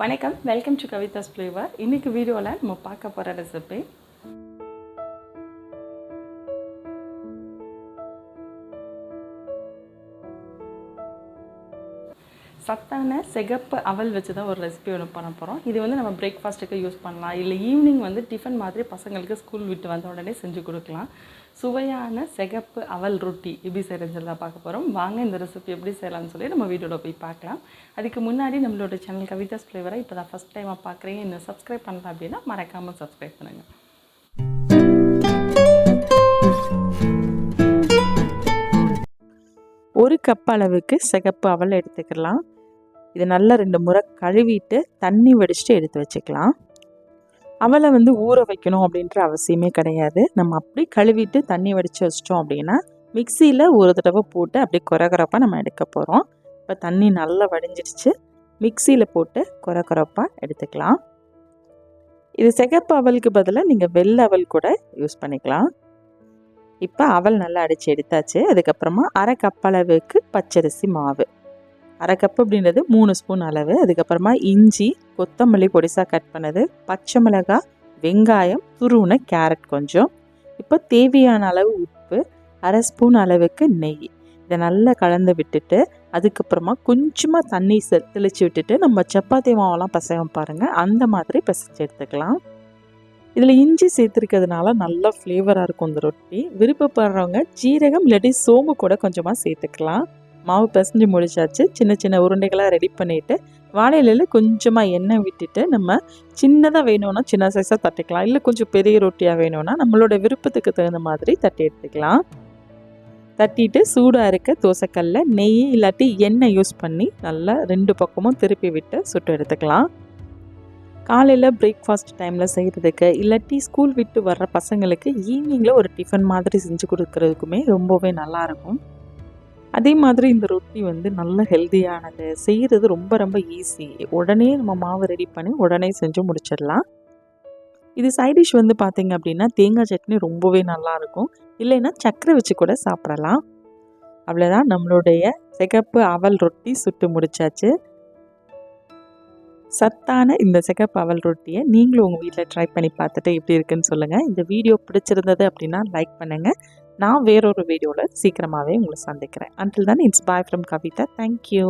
வணக்கம். Welcome to Kavidas flavour இன்னைக்கு வீடியோவில் நம்ம பார்க்க போகிற ரெசிபி சத்தான சிகப்பு அவல் வச்சு தான் ஒரு ரெசிபி ஒன்று பண்ண போகிறோம் இது வந்து நம்ம பிரேக்ஃபாஸ்ட்டுக்கு யூஸ் பண்ணலாம். இல்லை ஈவினிங் வந்து டிஃபன் மாதிரி பசங்களுக்கு ஸ்கூல் விட்டு வந்த உடனே செஞ்சு கொடுக்கலாம். சுவையான சிகப்பு அவல் ரொட்டி எப்படி செய்கிறதுல பார்க்க போகிறோம் வாங்க இந்த ரெசிபி எப்படி செய்யலாம்னு சொல்லி நம்ம வீடியோவில் போய் பார்க்கலாம். அதுக்கு முன்னாடி நம்மளோட சேனல் கவிதாஸ் ஃப்ளேவரை இப்போ தான் ஃபஸ்ட் டைமாக பார்க்குறீங்க இன்னும் சப்ஸ்கிரைப் பண்ணலாம் அப்படின்னா மறக்காமல் சப்ஸ்கிரைப் பண்ணுங்கள் ஒரு கப் அளவுக்கு சிகப்பு அவல் எடுத்துக்கலாம். இது நல்லா ரெண்டு முறை கழுவிட்டு தண்ணி வடிச்சுட்டு எடுத்து வச்சுக்கலாம். அவளை வந்து ஊற வைக்கணும் அப்படின்ற அவசியமே கிடையாது. நம்ம அப்படி கழுவிட்டு தண்ணி வடித்து வச்சிட்டோம் அப்படின்னா மிக்சியில் ஒரு தடவை போட்டு அப்படியே குறகுறப்பாக நம்ம எடுக்க போகிறோம் இப்போ தண்ணி நல்லா வடிஞ்சிடுச்சு. மிக்சியில் போட்டு குறகுறப்பாக எடுத்துக்கலாம். இது சிகப்பு அவலுக்கு பதிலாக நீங்கள் வெள்ளை அவல் கூட யூஸ் பண்ணிக்கலாம். இப்போ அவல் நல்லா அடித்து எடுத்தாச்சு. அதுக்கப்புறமா அரை கப்பளவுக்கு பச்சரிசி மாவு. அரை கப் அப்படின்றது மூணு ஸ்பூன் அளவு. அதுக்கப்புறமா இஞ்சி கொத்தமல்லி பொடிசாக கட் பண்ணது. பச்சை மிளகாய் வெங்காயம் துருவுன கேரட் கொஞ்சம். இப்போ தேவையான அளவு உப்பு அரை ஸ்பூன் அளவுக்கு நெய். இதை நல்லா கலந்து விட்டுட்டு அதுக்கப்புறமா கொஞ்சமாக தண்ணி செ தெளித்து விட்டுட்டு நம்ம சப்பாத்தி மாவெல்லாம் பசங்க பாருங்கள் அந்த மாதிரி பசிச்சு எடுத்துக்கலாம். இதில் இஞ்சி சேர்த்துருக்கிறதுனால நல்லா ஃப்ளேவராக இருக்கும் இந்த ரொட்டி. விருப்பப்படுறவங்க ஜீரகம் இல்லாட்டி சோம்பு கூட கொஞ்சமாக சேர்த்துக்கலாம். மாவு பிசைஞ்சு முடிச்சாச்சு. சின்ன சின்ன உருண்டைகளாக ரெடி பண்ணிவிட்டு வாழையில கொஞ்சமாக எண்ணெய் விட்டுட்டு நம்ம சின்னதாக வேணும்னா சின்ன சைஸாக தட்டிக்கலாம். இல்லை கொஞ்சம் பெரிய ரொட்டியாக வேணும்னா நம்மளோட விருப்பத்துக்கு தகுந்த மாதிரி தட்டி எடுத்துக்கலாம். தட்டிட்டு சூடாக இருக்க தோசைக்கல்ல நெய் இல்லாட்டி எண்ணெய் யூஸ் பண்ணி நல்லா ரெண்டு பக்கமும் திருப்பி விட்டு சுட்டு எடுத்துக்கலாம். காலையில் பிரேக்ஃபாஸ்ட் டைமில் செய்கிறதுக்கு இல்லாட்டி ஸ்கூல் விட்டு வர்ற பசங்களுக்கு ஈவினிங்கில் ஒரு டிஃபன் மாதிரி செஞ்சு கொடுக்கறதுக்குமே ரொம்பவே நல்லாயிருக்கும் அதே மாதிரி இந்த ரொட்டி வந்து நல்ல ஹெல்த்தியானது செய்கிறது ரொம்ப ரொம்ப ஈஸி. உடனே நம்ம மாவு ரெடி பண்ணி உடனே செஞ்சு முடிச்சிடலாம். இது சைட் டிஷ் வந்து பார்த்திங்க அப்படின்னா தேங்காய் சட்னி ரொம்பவே நல்லாயிருக்கும். இல்லைன்னா சக்கரை வச்சு கூட சாப்பிடலாம். அவ்வளோதான் நம்மளுடைய சிகப்பு அவல் ரொட்டி சுட்டு முடிச்சாச்சு. சத்தான இந்த சிகப்பு அவல் ரொட்டியை நீங்களும் உங்கள் வீட்டில் ட்ரை பண்ணி பார்த்துட்டு எப்படி இருக்குன்னு சொல்லுங்கள் இந்த வீடியோ பிடிச்சிருந்தது அப்படின்னா லைக் பண்ணுங்கள் நான் வேறொரு வீடியோவில் சீக்கிரமாகவே உங்களை சந்திக்கிறேன். Until then it's bye from Kavitha thank you